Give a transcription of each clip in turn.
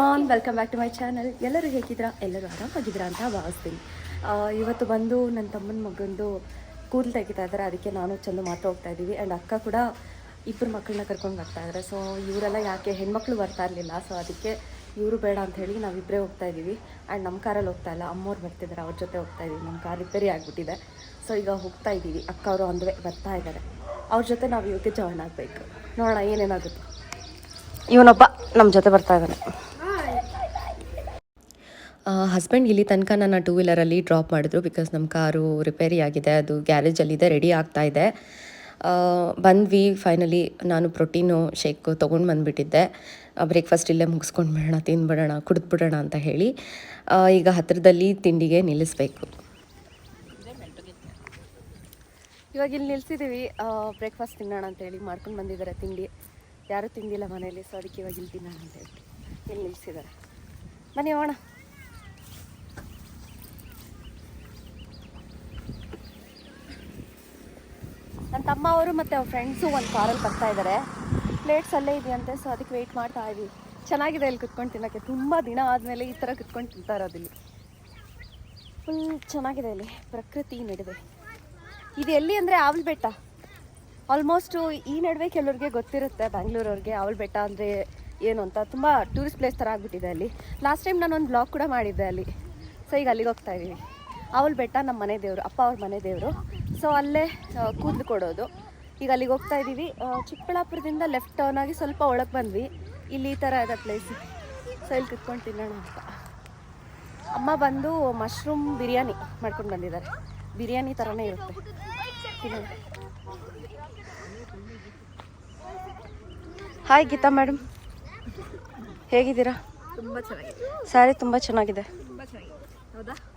On welcome back to my channel ಎಲ್ಲರೂ ಹೇಗಿದ್ದೀರಾ? ಎಲ್ಲರೂ ಆರಾಮಾಗಿದ್ರ ಅಂತ ಭಾವಿಸ್ತೀನಿ. ಇವತ್ತು ಬಂದು ನನ್ನ ತಮ್ಮನ ಮಗಂದು ಕೂದಲು ತೆಗಿತಾ ಇದ್ದಾರೆ. ಅದಕ್ಕೆ ನಾನು ಚೆಂದ ಮಾತ್ರ ಹೋಗ್ತಾ ಇದ್ದೀವಿ. ಆ್ಯಂಡ್ ಅಕ್ಕ ಕೂಡ ಇಬ್ಬರು ಮಕ್ಕಳನ್ನ ಕರ್ಕೊಂಡು ಬರ್ತಾ ಇದ್ದಾರೆ ಸೊ ಇವರೆಲ್ಲ ಯಾಕೆ ಹೆಣ್ಮಕ್ಳು ಬರ್ತಾ ಇರಲಿಲ್ಲ? ಸೊ ಅದಕ್ಕೆ ಇವರು ಬೇಡ ಅಂತ ಹೇಳಿ ನಾವಿಬ್ಬರೇ ಹೋಗ್ತಾ ಇದ್ದೀವಿ. ಆ್ಯಂಡ್ ನಮ್ಮ ಕಾರಲ್ಲಿ ಹೋಗ್ತಾ ಇಲ್ಲ. ಅಮ್ಮವ್ರು ಬರ್ತಿದ್ದಾರೆ. ಅವ್ರ ಜೊತೆ ಹೋಗ್ತಾ ಇದ್ದೀವಿ. ನಮ್ಮ ಕಾರ್ ರಿಪೇರಿ ಆಗಿಬಿಟ್ಟಿದೆ. ಸೊ ಈಗ ಹೋಗ್ತಾ ಇದ್ದೀವಿ. ಅಕ್ಕ ಅವರು ಅಂದ್ರೆ ಬರ್ತಾ ಇದ್ದಾರೆ ಅವ್ರ ಜೊತೆ ನಾವು ಇವಕ್ಕೆ ಜಾಯ್ನ್ ಆಗಬೇಕು. ನೋಡೋಣ ಏನೇನಾಗುತ್ತೆ. ಇವನೊಬ್ಬ ನಮ್ಮ ಜೊತೆ ಬರ್ತಾ ಇದ್ದಾನೆ ಹಸ್ಬೆಂಡ್ ಇಲ್ಲಿ ತನಕ ನನ್ನ ಟೂ ವೀಲರಲ್ಲಿ ಡ್ರಾಪ್ ಮಾಡಿದ್ರು ಬಿಕಾಸ್ ನಮ್ಮ ಕಾರು ರಿಪೇರಿ ಆಗಿದೆ, ಅದು ಗ್ಯಾರೇಜಲ್ಲಿದೆ ರೆಡಿ ಆಗ್ತಾ ಇದೆ. ಬಂದ್ವಿ ಫೈನಲಿ ನಾನು ಪ್ರೋಟೀನು ಶೇಕ್ ತೊಗೊಂಡು ಬಂದುಬಿಟ್ಟಿದ್ದೆ. ಬ್ರೇಕ್ಫಾಸ್ಟ್ ಇಲ್ಲೇ ಮುಗಿಸ್ಕೊಂಡು ಬಿಡೋಣ ತಿಂದ್ಬಿಡೋಣ ಕುಡಿದ್ಬಿಡೋಣ ಅಂತ ಹೇಳಿ ಈಗ ಹತ್ತಿರದಲ್ಲಿ ತಿಂಡಿಗೆ ನಿಲ್ಲಿಸ್ಬೇಕು. ಇವಾಗ ಇಲ್ಲಿ ನಿಲ್ಸಿದ್ದೀವಿ ಬ್ರೇಕ್ಫಾಸ್ಟ್ ತಿನ್ನೋಣ ಅಂತ ಹೇಳಿ ಮಾಡ್ಕೊಂಡು ಬಂದಿದ್ದಾರೆ ತಿಂಡಿ. ಯಾರೂ ತಿಂದಿಲ್ಲ ಮನೇಲಿ ಸೊ ಅದಕ್ಕೆ ಇವಾಗ ಇಲ್ಲಿ ತಿನ್ನೋಣ ಅಂತ ಹೇಳಿ. ಇಲ್ಲಿ ನಿಲ್ಲಿಸಿದ್ದಾರೆ ಬನ್ನಿ ಹೋಗೋಣ. ನನ್ನ ತಮ್ಮ ಅವರು ಮತ್ತು ಅವ್ರ ಫ್ರೆಂಡ್ಸು ಒಂದು ಕಾರಲ್ಲಿ ಬರ್ತಾ ಇದ್ದಾರೆ ಪ್ಲೇಟ್ಸ್ ಅಲ್ಲೇ ಇದೆಯಂತೆ ಸೊ ಅದಕ್ಕೆ ವೆಯ್ಟ್ ಮಾಡ್ತಾ ಇದ್ದೀವಿ ಚೆನ್ನಾಗಿದೆ ಇಲ್ಲಿ ಕುತ್ಕೊಂಡು ತಿನ್ನೋಕ್ಕೆ. ತುಂಬ ದಿನ ಆದಮೇಲೆ ಈ ಥರ ಕುತ್ಕೊಂಡು ತಿಂತಾ ಇರೋದಿಲ್ಲಿ ಫುಲ್ ಚೆನ್ನಾಗಿದೆ ಇಲ್ಲಿ. ಪ್ರಕೃತಿ ನಡುವೆ. ಇದು ಎಲ್ಲಿ ಅಂದರೆ ಆವಲ್ ಬೆಟ್ಟ ಆಲ್ಮೋಸ್ಟು ಈ ನಡುವೆ ಕೆಲವ್ರಿಗೆ ಗೊತ್ತಿರುತ್ತೆ ಬ್ಯಾಂಗ್ಳೂರವ್ರಿಗೆ ಆವಲ್ ಬೆಟ್ಟ ಅಂದರೆ ಏನು ಅಂತ. ತುಂಬ ಟೂರಿಸ್ಟ್ ಪ್ಲೇಸ್ ಥರ ಆಗಿಬಿಟ್ಟಿದೆ ಅಲ್ಲಿ. ಲಾಸ್ಟ್ ಟೈಮ್ ನಾನು ಒಂದು ಬ್ಲಾಗ್ ಕೂಡ ಮಾಡಿದ್ದೆ ಅಲ್ಲಿ. ಸೊ ಈಗ ಅಲ್ಲಿಗೆ ಹೋಗ್ತಾ ಇದ್ದೀವಿ ಆವಲ್ ಬೆಟ್ಟ ನಮ್ಮ ಮನೆ ದೇವರು, ಅಪ್ಪ ಅವ್ರ ಮನೆ ದೇವರು. ಸೊ ಅಲ್ಲೇ ಕೂದಲು ಕೊಡೋದು. ಈಗ ಅಲ್ಲಿಗೆ ಹೋಗ್ತಾ ಇದ್ದೀವಿ. ಚಿಕ್ಕಬಳ್ಳಾಪುರದಿಂದ ಲೆಫ್ಟ್ ಟರ್ನ್ ಆಗಿ ಸ್ವಲ್ಪ ಒಳಗೆ ಬಂದ್ವಿ. ಇಲ್ಲಿ ಈ ಥರ ಇದೆ ಪ್ಲೇಸ್ ಸೊ ಇಲ್ಲಿ ಕುತ್ಕೊಂಡು ತಿನ್ನೋಣ ಅಂತ. ಅಮ್ಮ ಬಂದು ಮಶ್ರೂಮ್ ಬಿರಿಯಾನಿ ಮಾಡ್ಕೊಂಡು ಬಂದಿದ್ದಾರೆ. ಬಿರಿಯಾನಿ ಥರನೇ ಇರುತ್ತೆ. ತಿನ್ನೋಣ. ಹಾಯ್ ಗೀತಾ ಮೇಡಮ್ ಹೇಗಿದ್ದೀರಾ? ತುಂಬ ಚೆನ್ನಾಗಿದೆ. ಸ್ಯಾರಿ ತುಂಬ ಚೆನ್ನಾಗಿದೆ.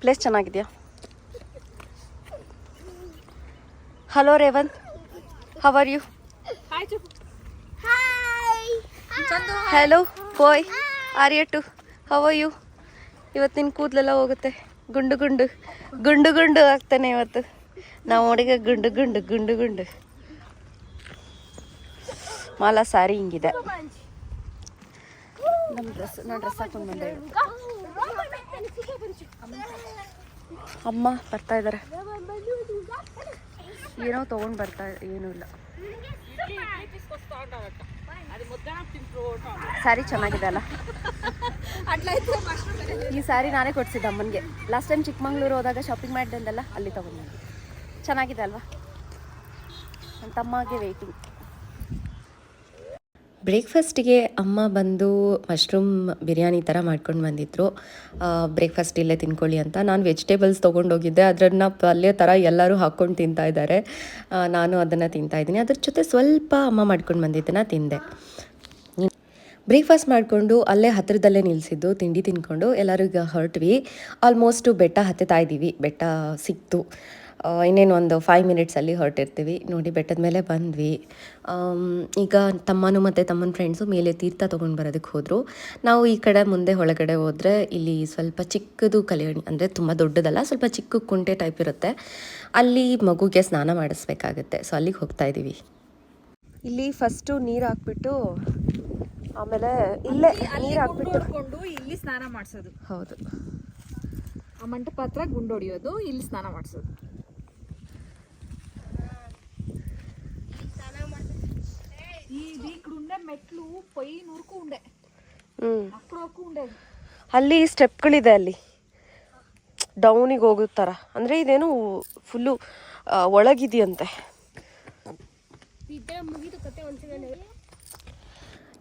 ಪ್ಲೇಸ್ ಚೆನ್ನಾಗಿದೆಯಾ? Hello Revanth how are you hello boy are you too how are you ಇವತ್ತು ನಿನ್ನ ಕೂದಲೆಲ್ಲ ಹೋಗುತ್ತೆ. ಗುಂಡು ಗುಂಡು. ಗುಂಡು ಗುಂಡು ಆಗ್ತಾನೆ ಇವತ್ತು. ನಾವು ಹುಡುಗ ಗುಂಡು ಗುಂಡು ಗುಂಡು ಗುಂಡು. ಮಾಲಾ ಸಾರಿ ಹಿಂಗಿದೆ. ನಮ್ಮ ಡ್ರೆಸ್ ನಾನು ಡ್ರೆಸ್ ಹಾಕೊಂಡು ಬಂದೆ. ಅಮ್ಮ ಬರ್ತಾ ಇದ್ದಾರೆ ಏನೋ ತೊಗೊಂಡು ಬರ್ತಾ ಏನೂ ಇಲ್ಲ. ಸ್ಯಾರಿ ಚೆನ್ನಾಗಿದೆ ಅಲ್ಲ? ಈ ಸ್ಯಾರಿ ನಾನೇ ಕೊಡ್ಸಿದ್ದೆ ಅಮ್ಮನಿಗೆ. ಲಾಸ್ಟ್ ಟೈಮ್ ಚಿಕ್ಕಮಂಗ್ಳೂರು ಹೋದಾಗ ಶಾಪಿಂಗ್ ಮಾಡಿದಂದೆಲ್ಲ ಅಲ್ಲಿ ತಗೊಂಡು ಚೆನ್ನಾಗಿದೆ ಅಲ್ವಾ? ನನ್ನ ತಮ್ಮಗೆ ವೆಯ್ಟಿಂಗ್ ಬ್ರೇಕ್ಫಾಸ್ಟಿಗೆ ಅಮ್ಮ ಬಂದು ಮಶ್ರೂಮ್ ಬಿರಿಯಾನಿ ಥರ ಮಾಡ್ಕೊಂಡು ಬಂದಿದ್ರು. ಬ್ರೇಕ್ಫಾಸ್ಟ್ ಇಲ್ಲೇ ತಿನ್ಕೊಳ್ಳಿ ಅಂತ. ನಾನು ವೆಜಿಟೇಬಲ್ಸ್ ತೊಗೊಂಡೋಗಿದ್ದೆ. ಅದನ್ನು ಪಲ್ಯ ಥರ ಎಲ್ಲರೂ ಹಾಕ್ಕೊಂಡು ತಿಂತಾ ಇದ್ದಾರೆ. ನಾನು ಅದನ್ನು ತಿಂತಾ ಇದ್ದೀನಿ. ಅದ್ರ ಜೊತೆ ಸ್ವಲ್ಪ ಅಮ್ಮ ಮಾಡ್ಕೊಂಡು ಬಂದಿದ್ದನ್ನು ತಿಂದೆ. ಬ್ರೇಕ್ಫಾಸ್ಟ್ ಮಾಡಿಕೊಂಡು ಅಲ್ಲೇ ಹತ್ತಿರದಲ್ಲೇ ನಿಲ್ಲಿಸಿದ್ದು ತಿಂಡಿ ತಿನ್ಕೊಂಡು ಎಲ್ಲರಿಗೂ ಹೊರಟ್ವಿ. ಆಲ್ಮೋಸ್ಟು ಬೆಟ್ಟ ಹತ್ತುತ್ತಾ ಇದ್ದೀವಿ. ಬೆಟ್ಟ ಸಿಕ್ತು. ಇನ್ನೇನು ಒಂದು ಫೈವ್ ಮಿನಿಟ್ಸಲ್ಲಿ ಹೊರಟಿರ್ತೀವಿ. ನೋಡಿ ಬೆಟ್ಟದ ಮೇಲೆ ಬಂದ್ವಿ. ಈಗ ತಮ್ಮನು ಮತ್ತು ತಮ್ಮನ ಫ್ರೆಂಡ್ಸು ಮೇಲೆ ತೀರ್ಥ ತೊಗೊಂಡು ಬರೋದಕ್ಕೆ ಹೋದರು. ನಾವು ಈ ಕಡೆ ಮುಂದೆ ಒಳಗಡೆ ಹೋದರೆ ಇಲ್ಲಿ ಸ್ವಲ್ಪ ಚಿಕ್ಕದು ಕಲ್ಯಾಣಿ ಅಂದರೆ ತುಂಬ ದೊಡ್ಡದಲ್ಲ ಸ್ವಲ್ಪ ಚಿಕ್ಕ ಕುಂಟೆ ಟೈಪ್ ಇರುತ್ತೆ. ಅಲ್ಲಿ ಮಗುಗೆ ಸ್ನಾನ ಮಾಡಿಸ್ಬೇಕಾಗತ್ತೆ. ಸೊ ಅಲ್ಲಿಗೆ ಹೋಗ್ತಾ ಇದ್ದೀವಿ ಇಲ್ಲಿ ಫಸ್ಟು ನೀರು ಹಾಕ್ಬಿಟ್ಟು ಆಮೇಲೆ ಇಲ್ಲೇ ನೀರು ಹಾಕ್ಬಿಟ್ಟು ಇಲ್ಲಿ ಸ್ನಾನ ಮಾಡಿಸೋದು. ಹೌದು. ಆ ಮಂಟಪ ಹತ್ರ ಗುಂಡೊಡಿಯೋದು ಇಲ್ಲಿ ಸ್ನಾನ ಮಾಡಿಸೋದು. ಅಲ್ಲಿ ಸ್ಟೆಪ್ಗಳಿದೆ ಅಲ್ಲಿ. ಡೌನಿಗೆ ಹೋಗೋ ಥರ ಅಂದರೆ ಇದೇನು ಫುಲ್ಲು ಒಳಗಿದೆಯಂತೆ.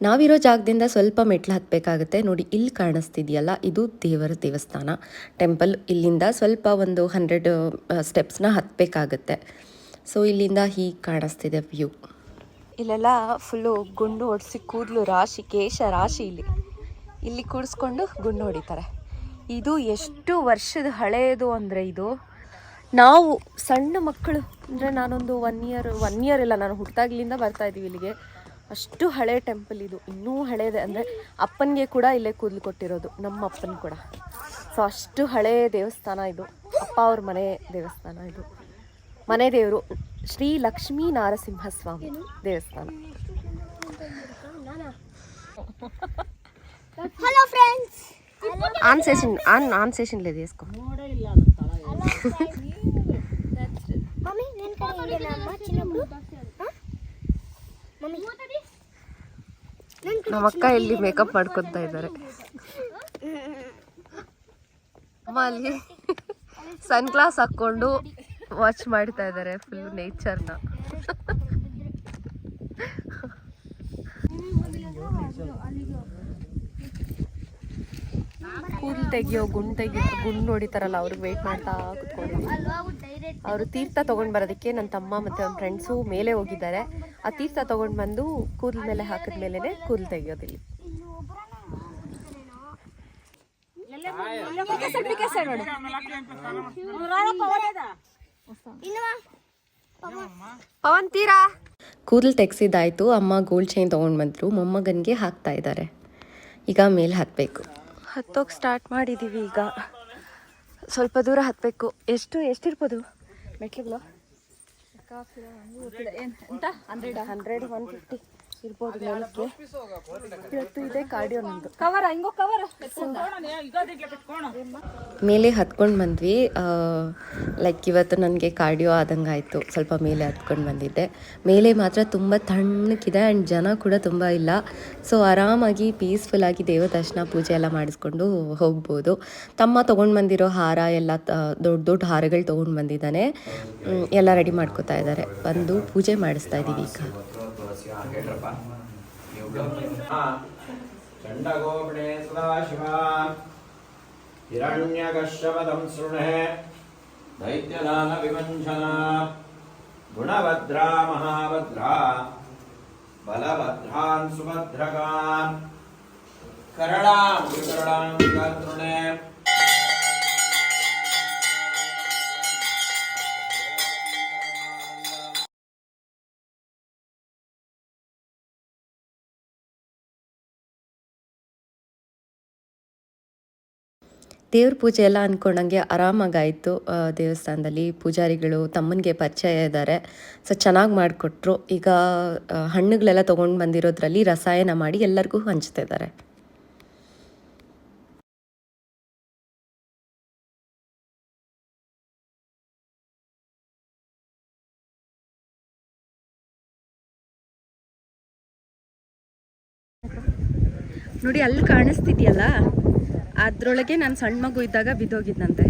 ನಾವಿರೋ ಜಾಗದಿಂದ ಸ್ವಲ್ಪ ಮೆಟ್ಲು ಹತ್ತಬೇಕಾಗುತ್ತೆ ನೋಡಿ ಇಲ್ಲಿ ಕಾಣಿಸ್ತಿದೆಯಲ್ಲ ಇದು ದೇವರ ದೇವಸ್ಥಾನ. ಟೆಂಪಲ್ ಇಲ್ಲಿಂದ ಸ್ವಲ್ಪ ಒಂದು ಹಂಡ್ರೆಡ್ ಸ್ಟೆಪ್ಸ್ನ ಹತ್ತಬೇಕಾಗತ್ತೆ ಸೊ ಇಲ್ಲಿಂದ ಹೀಗೆ ಕಾಣಿಸ್ತಿದೆ ವ್ಯೂ. ಇಲ್ಲೆಲ್ಲ ಫುಲ್ಲು ಗುಂಡು ಹೊಡ್ಸಿ ಕೂದಲು ರಾಶಿ, ಕೇಶ ರಾಶಿ ಇಲ್ಲಿ. ಇಲ್ಲಿ ಕೂಡಿಸ್ಕೊಂಡು ಗುಂಡು ಹೊಡಿತಾರೆ. ಇದು ಎಷ್ಟು ವರ್ಷದ ಹಳೆಯದು ಅಂದರೆ ಇದು? ನಾವು ಸಣ್ಣ ಮಕ್ಕಳು ಅಂದರೆ ನಾನೊಂದು ಒನ್ ಇಯರ್ ಒನ್ ಇಯರ್ ಇಲ್ಲ, ನಾನು ಹುಟ್ಟಾಗ್ಲಿಂದ ಬರ್ತಾ ಇದ್ದೀವಿ ಇಲ್ಲಿಗೆ. ಅಷ್ಟು ಹಳೆ ಟೆಂಪಲ್ ಇದು. ಇನ್ನೂ ಹಳೆಯದೆ ಅಂದರೆ ಅಪ್ಪನಿಗೆ ಕೂಡ ಇಲ್ಲೇ ಕೂದಲು ಕೊಟ್ಟಿರೋದು, ನಮ್ಮ ಅಪ್ಪನ ಕೂಡ. ಸೊ ಅಷ್ಟು ಹಳೆಯ ದೇವಸ್ಥಾನ ಇದು. ಅಪ್ಪ ಅವ್ರ ಮನೆ ದೇವಸ್ಥಾನ ಇದು. ಮನೆ ದೇವರು. ಶ್ರೀ ಲಕ್ಷ್ಮೀ ನಾರಸಿಂಹಸ್ವಾಮಿ ದೇವಸ್ಥಾನ hello friends on session on on session లేదు వేసుకో మమ్మీ నేను కూడా ఇండియన్ అమ్మ చిన్నప్పుడు ఆ? మమ్మీ నేను ನಮ್ಮ ಅಕ್ಕ ಇಲ್ಲಿ ಮೇಕಪ್ ಮಾಡ್ಕೊತಾ ಇದ್ದಾರೆ ಅಮ್ಮ ಅಲ್ಲಿ ಸನ್ ಗ್ಲಾಸ್ ಹಾಕೊಂಡು ವಾಚ್ ಮಾಡ್ತಾ ಇದ್ದಾರೆ ಫುಲ್ ನೇಚರ್ನ ಕೂದಲು ತೆಗಿಯೋ ಗುಂಡ್ ತೆಗಿಯೋ ಗುಂಡ್ ನೋಡಿತಾರಲ್ಲ ಅವ್ರಿಗೆ ವೇಟ್ ಮಾಡ್ತಾ ಕುತ್ಕೊಂಡಿದ್ವಿ ಅವರು ತೀರ್ಥ ತಗೊಂಡ್ ಬರೋದಕ್ಕೆ ನನ್ನ ತಮ್ಮ ಮತ್ತೆ ಅವ್ನ ಫ್ರೆಂಡ್ಸು ಮೇಲೆ ಹೋಗಿದ್ದಾರೆ. ಆ ತೀರ್ಥ ತಗೊಂಡ್ ಬಂದು ಕೂದಲ ಮೇಲೆ ಹಾಕಿದ ಮೇಲೆನೆ ಕೂದಲು ತೆಗಿಯೋದಿಲ್ಲ. ಪವನ್ ತೀರಾ ಕೂದಲು ತೆಗ್ಸಿದಾಯ್ತು ಅಮ್ಮ ಗೋಲ್ಡ್ ಚೈನ್ ತೊಗೊಂಡು ಬಂದರು ಮೊಮ್ಮಗನಿಗೆ ಹಾಕ್ತಾ ಇದ್ದಾರೆ ಈಗ ಮೇಲೆ ಹಾಕಬೇಕು ಹತ್ತೋಗಿ ಸ್ಟಾರ್ಟ್ ಮಾಡಿದ್ದೀವಿ ಈಗ ಸ್ವಲ್ಪ ದೂರ ಹತ್ತಬೇಕು ಎಷ್ಟು ಎಷ್ಟಿರ್ಬೋದು ಮೆಟ್ಲುಗಳು ಹಂಡ್ರೆಡ್ ಹಂಡ್ರೆಡ್ ಒನ್ ಫಿಫ್ಟಿ ಇರ್ಬೋದು ನೆಲಕ್ಕೆ ಇವತ್ತು ಇದೆ ಕಾರ್ಡಿಯೋ ನಮ್ಮದು ಕವರ ಹಿಂಗೋ ಕವರ ಮೇಲೆ ಹತ್ಕೊಂಡು ಬಂದ್ವಿ. ಲೈಕ್ ಇವತ್ತು ನನಗೆ ಕಾರ್ಡಿಯೋ ಆದಂಗೆ ಆಯಿತು ಸ್ವಲ್ಪ ಮೇಲೆ ಹತ್ಕೊಂಡು ಬಂದಿದ್ದೆ. ಮೇಲೆ ಮಾತ್ರ ತುಂಬ ತಣ್ಣಕ್ಕಿದೆ ಆ್ಯಂಡ್ ಜನ ಕೂಡ ತುಂಬ ಇಲ್ಲ. ಸೊ ಆರಾಮಾಗಿ ಪೀಸ್ಫುಲ್ಲಾಗಿ ದೇವ ದರ್ಶನ ಪೂಜೆ ಎಲ್ಲ ಮಾಡಿಸ್ಕೊಂಡು ಹೋಗ್ಬೋದು. ತಮ್ಮ ತೊಗೊಂಡು ಬಂದಿರೋ ಹಾರ ಎಲ್ಲ ದೊಡ್ಡ ದೊಡ್ಡ ಹಾರಗಳು ತೊಗೊಂಡು ಬಂದಿದ್ದಾನೆ. ಎಲ್ಲ ರೆಡಿ ಮಾಡ್ಕೋತಾ ಇದ್ದಾರೆ. ಬಂದು ಪೂಜೆ ಮಾಡಿಸ್ತಾ ಇದ್ದೀವಿ ಈಗ. ಚಂಡಗೋಪಣೆ ಸದಾಶಿವ हिरण्यकश्यपदं शृणे दैत्यदानविवञ्चना गुणभद्रा महाभद्रा बलभद्रान् सुभद्रकान्। करणां विकरणां कर्तृणे ದೇವ್ರ ಪೂಜೆ ಎಲ್ಲ ಅಂದ್ಕೊಂಡಂಗೆ ಆರಾಮಾಗಾಯಿತು ದೇವಸ್ಥಾನದಲ್ಲಿ. ಪೂಜಾರಿಗಳು ತಮ್ಮನಿಗೆ ಪರಿಚಯ ಇದ್ದಾರೆ. ಸೊ, ಚೆನ್ನಾಗಿ ಮಾಡಿಕೊಟ್ರು. ಈಗ ಹಣ್ಣುಗಳೆಲ್ಲ ತೊಗೊಂಡು ಬಂದಿರೋದ್ರಲ್ಲಿ ರಸಾಯನ ಮಾಡಿ ಎಲ್ಲರಿಗೂ ಹಂಚ್ತಾ ಇದ್ದಾರೆ. ನೋಡಿ, ಅಲ್ಲಿ ಕಾಣಿಸ್ತಿದ್ಯಲ್ಲ? ಅದ್ರೊಳಗೆ ನಾನು ಸಣ್ಣ ಮಗು ಇದ್ದಾಗ ಬಿದ್ದೋಗಿದ್ದಂತೆ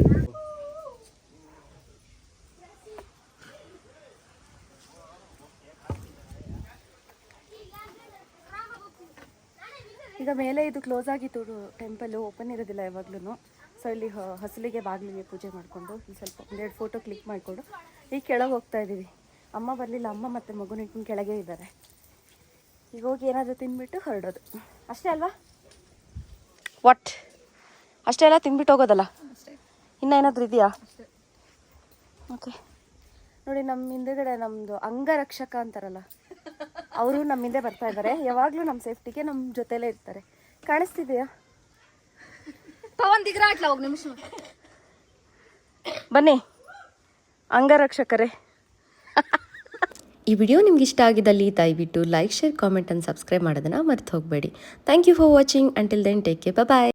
ಈಗ ಮೇಲೆ ಇದು ಕ್ಲೋಸ್ ಆಗಿತ್ತು ಟೆಂಪಲ್ ಓಪನ್ ಇರೋದಿಲ್ಲ ಯಾವಾಗ್ಲೂ ಸೊ ಇಲ್ಲಿ ಹಸಲಿಗೆ ಬಾಗಿಲಿಗೆ ಪೂಜೆ ಮಾಡಿಕೊಂಡು ಇಲ್ಲಿ ಸ್ವಲ್ಪ ಒಂದೆರಡು ಫೋಟೋ ಕ್ಲಿಕ್ ಮಾಡಿಕೊಂಡು ಈಗ ಕೆಳಗೆ ಹೋಗ್ತಾ ಇದ್ದೀವಿ ಅಮ್ಮ ಬರಲಿಲ್ಲ ಅಮ್ಮ ಮತ್ತು ಮಗು ಇಟ್ಕೊಂಡು ಕೆಳಗೆ ಇದ್ದಾರೆ. ಈಗ ಹೋಗಿ ಏನಾದರೂ ತಿನ್ಬಿಟ್ಟು ಹೊರಡೋದು. ಅಷ್ಟೇ ಅಲ್ವಾ? ವಾಟ್ ಅಷ್ಟೇ ಎಲ್ಲ ತಿನ್ಬಿಟ್ಟು ಹೋಗೋದಲ್ಲ? ಇನ್ನೂ ಏನಾದರೂ ಇದೆಯಾ? ಓಕೆ ನೋಡಿ ನಮ್ಮ ಹಿಂದೆಗಡೆ ನಮ್ಮದು ಅಂಗರಕ್ಷಕ ಅಂತಾರಲ್ಲ ಅವರು ನಮ್ಮ ಹಿಂದೆ ಬರ್ತಾ ಇದ್ದಾರೆ ಯಾವಾಗಲೂ ನಮ್ಮ ಸೇಫ್ಟಿಗೆ ನಮ್ಮ ಜೊತೆಲೇ ಇರ್ತಾರೆ. ಕಾಣಿಸ್ತಿದೆಯಾ? ನಿಮಿಷ ಬನ್ನಿ. ಅಂಗರಕ್ಷಕರೇ. ಈ ವಿಡಿಯೋ ನಿಮ್ಗೆ ಇಷ್ಟ ಆಗಿದ್ದಲ್ಲಿ ದಯವಿಟ್ಟು like share comment and subscribe ಮಾಡೋದನ್ನ ಮರ್ತು ಹೋಗಬೇಡಿ. Thank you for watching until then take care bye